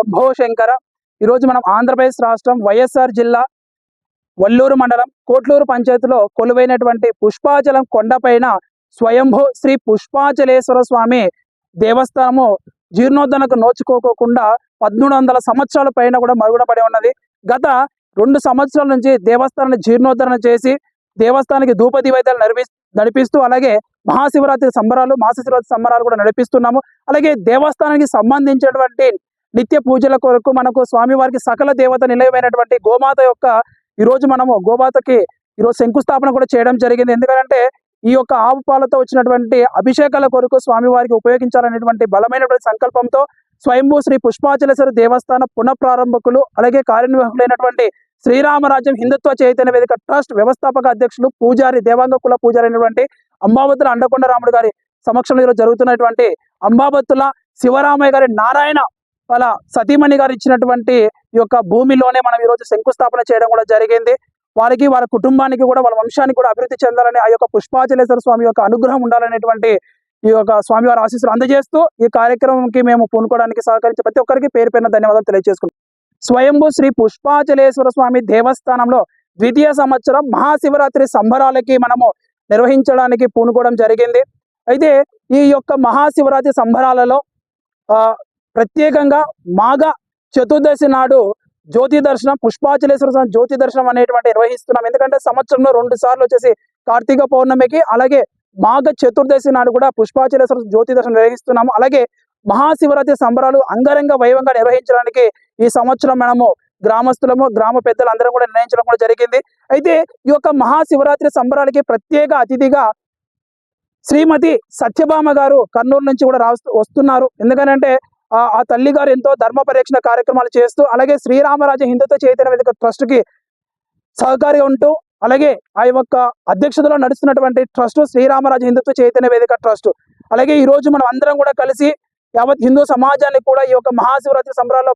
స్వయంభో శంకర ఈరోజు మనం ఆంధ్రప్రదేశ్ రాష్ట్రం వైఎస్ఆర్ జిల్లా వల్లూరు మండలం కోట్లూరు పంచాయతీలో కొలువైనటువంటి పుష్పాచలం కొండపైన స్వయంభో శ్రీ పుష్పాచలేశ్వర స్వామి దేవస్థానము జీర్ణోద్ధరణకు నోచుకోకుండా పద్మూడు వందల సంవత్సరాల పైన కూడా మరుగుడపడి ఉన్నది. గత రెండు సంవత్సరాల నుంచి దేవస్థానాన్ని జీర్ణోద్ధరణ చేసి దేవస్థానానికి ధూప వైద్యాలు నడిపి నడిపిస్తూ అలాగే మహాశివరాత్రి సంబరాలు మహాశివరాత్రి సంబరాలు కూడా నడిపిస్తున్నాము. అలాగే దేవస్థానానికి సంబంధించినటువంటి నిత్య పూజల కొరకు మనకు స్వామివారికి సకల దేవత నిలయమైనటువంటి గోమాత యొక్క ఈ రోజు మనము గోమాతకి ఈరోజు శంకుస్థాపన కూడా చేయడం జరిగింది. ఎందుకంటే ఈ యొక్క ఆవు పాలతో వచ్చినటువంటి అభిషేకాల కొరకు స్వామివారికి ఉపయోగించాలనేటువంటి బలమైనటువంటి సంకల్పంతో స్వయంభూ శ్రీ పుష్పాచలేశ్వర దేవస్థాన పునఃప్రారంభకులు అలాగే కార్యనిర్వాహకులైనటువంటి శ్రీరామరాజ్యం హిందుత్వ చైతన్య వేదిక ట్రస్ట్ వ్యవస్థాపక అధ్యక్షులు పూజారి దేవాంగ కుల పూజారి అయినటువంటి అంబావతుల అండకొండ రాముడు గారి సమక్షంలో ఈరోజు జరుగుతున్నటువంటి అంబాబత్తుల శివరామయ్య గారి నారాయణ వాళ్ళ సతీమణి గారు ఇచ్చినటువంటి ఈ యొక్క భూమిలోనే మనం ఈరోజు శంకుస్థాపన చేయడం కూడా జరిగింది. వారికి వాళ్ళ కుటుంబానికి కూడా వాళ్ళ వంశానికి కూడా అభివృద్ధి చెందాలని ఆ యొక్క పుష్పాచలేశ్వర స్వామి యొక్క అనుగ్రహం ఉండాలనేటువంటి ఈ యొక్క స్వామివారి ఆశీస్సులు అందజేస్తూ ఈ కార్యక్రమంకి మేము పూనుకోవడానికి సహకరించే ప్రతి ఒక్కరికి పేరు పేరున ధన్యవాదాలు తెలియజేసుకుంటాం స్వయంభూ శ్రీ పుష్పాచలేశ్వర స్వామి దేవస్థానంలో ద్వితీయ సంవత్సరం మహాశివరాత్రి సంబరాలకి మనము నిర్వహించడానికి పూనుకోవడం జరిగింది. అయితే ఈ యొక్క మహాశివరాత్రి సంబరాలలో ఆ, ప్రత్యేకంగా మాఘ చతుర్దశి నాడు జ్యోతి దర్శనం పుష్పాచలేశ్వర స్వామి జ్యోతి దర్శనం అనేటువంటి నిర్వహిస్తున్నాం. ఎందుకంటే సంవత్సరంలో రెండు సార్లు వచ్చేసి కార్తీక పౌర్ణమికి అలాగే మాఘ చతుర్దశి నాడు కూడా పుష్పాచలేశ్వర జ్యోతి దర్శనం నిర్వహిస్తున్నాము. అలాగే మహాశివరాత్రి సంబరాలు అంగరంగ వైభవంగా నిర్వహించడానికి ఈ సంవత్సరం మనము గ్రామస్తులము గ్రామ పెద్దలు అందరం కూడా నిర్ణయించడం కూడా జరిగింది. అయితే ఈ యొక్క మహాశివరాత్రి సంబరాలకి ప్రత్యేక అతిథిగా శ్రీమతి సత్యభామ గారు కర్నూలు నుంచి కూడా రా వస్తున్నారు. ఎందుకనంటే ఆ ఆ తల్లి గారు ఎంతో ధర్మ పరీక్షణ కార్యక్రమాలు చేస్తూ అలాగే శ్రీరామరాజ హిందుత్వ చైతన్య వేదిక ట్రస్ట్కి సహకారిగా ఉంటూ అలాగే ఆ యొక్క అధ్యక్షతలో నడుస్తున్నటువంటి ట్రస్ట్ శ్రీరామరాజ హిందుత్వ చైతన్య వేదిక ట్రస్ట్. అలాగే ఈ రోజు మనం అందరం కూడా కలిసి యావత్ హిందూ సమాజాన్ని కూడా ఈ యొక్క మహాశివరాత్రి సంబరాల్లో